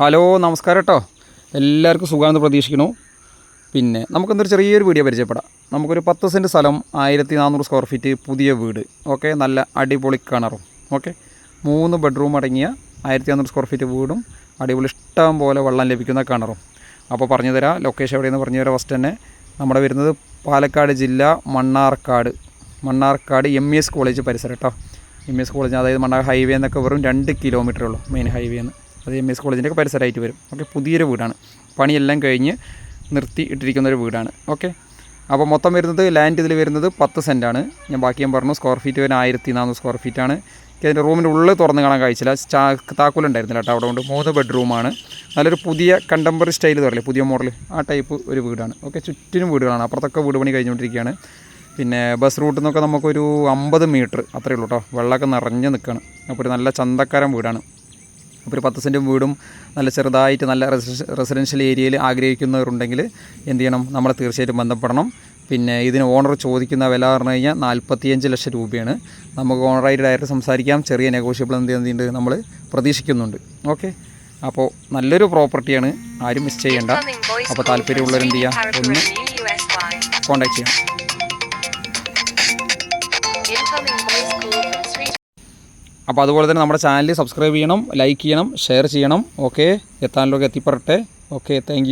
Hello നമസ്കാരം കേട്ടോ എല്ലാവർക്കും സുഖമാണെന്ന് പ്രതീക്ഷിക്കുന്നു. പിന്നെ നമുക്കെന്തൊരു ചെറിയൊരു വീഡിയോ പരിചയപ്പെടാം. നമുക്കൊരു പത്ത് സെന്റ് സ്ഥലം ആയിരത്തി നാനൂറ് സ്ക്വയർ ഫീറ്റ് പുതിയ വീട്. ഓക്കെ നല്ല അടിപൊളി കിണറും. ഓക്കെ മൂന്ന് ബെഡ്റൂം അടങ്ങിയ ആയിരത്തി നാനൂറ് സ്ക്വയർ ഫീറ്റ് വീടും അടിപൊളി ഇഷ്ടം പോലെ വെള്ളം ലഭിക്കുന്ന കിണറും. അപ്പോൾ പറഞ്ഞു തരാം ലൊക്കേഷൻ എവിടെയെന്ന് പറഞ്ഞു തരാം ഫസ്റ്റ് തന്നെ. നമ്മുടെ വരുന്നത് പാലക്കാട് ജില്ല Mannarkkad. Mannarkkad M S college പരിസരം കേട്ടോ എം എസ് കോളേജ് അതായത് മണ്ണാർ ഹൈവേ എന്നൊക്കെ വെറും രണ്ട് കിലോമീറ്ററേ ഉള്ളൂ മെയിൻ ഹൈവേ എന്ന് അത് എം എസ് കോളേജിന്റെ ഒക്കെ പരിസരമായിട്ട് വരും. ഓക്കെ പുതിയൊരു വീടാണ്. പണിയെല്ലാം കഴിഞ്ഞ് നിർത്തി ഇട്ടിരിക്കുന്ന ഒരു വീടാണ്. ഓക്കെ അപ്പോൾ മൊത്തം വരുന്നത് ലാൻഡ് ഇതിൽ വരുന്നത് പത്ത് സെന്റാണ് ഞാൻ ബാക്കി ഞാൻ പറഞ്ഞു സ്ക്വയർ ഫീറ്റ് വരുന്ന ആയിരത്തി നാനൂറ് സ്ക്വയർ ഫീറ്റാണ് അതിന്റെ റൂമിന്റെ ഉള്ളിൽ തുറന്ന് കാണാൻ കഴിച്ചില്ല ചാ താക്കോലുണ്ടായിരുന്നില്ല കേട്ടോ അവിടെ കൊണ്ട്. മൂന്ന് ബെഡ്റൂമാണ് നല്ലൊരു പുതിയ കണ്ടംപററി സ്റ്റൈൽ പറയില്ലേ പുതിയ മോഡൽ ആ ടൈപ്പ് ഒരു വീടാണ്. ഓക്കെ ചുറ്റിനും വീടുകളാണ്. അപ്പുറത്തൊക്കെ വീട് പണി കഴിഞ്ഞുകൊണ്ടിരിക്കുകയാണ്. പിന്നെ ബസ് റൂട്ടിൽ നിന്നൊക്കെ നമുക്കൊരു അമ്പത് മീറ്റർ അത്രയേ ഉള്ളൂ കേട്ടോ. വെള്ളമൊക്കെ നിറഞ്ഞ് നിൽക്കുകയാണ്. അപ്പോൾ ഒരു നല്ല ചന്തക്കാരൻ വീടാണ്. ഒരു പത്ത് സെന്റും വീടും നല്ല ചെറുതായിട്ട് നല്ല റെസിഡൻഷ്യൽ ഏരിയയിൽ ആഗ്രഹിക്കുന്നവരുണ്ടെങ്കിൽ എന്ത് ചെയ്യണം? നമ്മളെ തീർച്ചയായിട്ടും ബന്ധപ്പെടണം. പിന്നെ ഇതിന് ഓണർ ചോദിക്കുന്ന വില പറഞ്ഞു കഴിഞ്ഞാൽ നാൽപ്പത്തിയഞ്ച് ലക്ഷം രൂപയാണ്. നമുക്ക് ഓണറായിട്ട് ഡയറക്റ്റ് സംസാരിക്കാം. ചെറിയ നെഗോഷ്യബിൾ എന്ത് ചെയ്യുന്നുണ്ട് നമ്മൾ പ്രതീക്ഷിക്കുന്നുണ്ട്. ഓക്കെ അപ്പോൾ നല്ലൊരു പ്രോപ്പർട്ടിയാണ് ആരും മിസ് ചെയ്യേണ്ട. അപ്പോൾ താല്പര്യമുള്ളവർ എന്ത് ചെയ്യുക ഒന്ന് കോൺടാക്ട് ചെയ്യാം. അപ്പോൾ അതുപോലെ തന്നെ നമ്മുടെ ചാനൽ സബ്സ്ക്രൈബ് ചെയ്യണം ലൈക്ക് ചെയ്യണം ഷെയർ ചെയ്യണം. ഓക്കെ എത്താനിലൊക്കെ എത്തിപ്പെടട്ടെ. Okay thank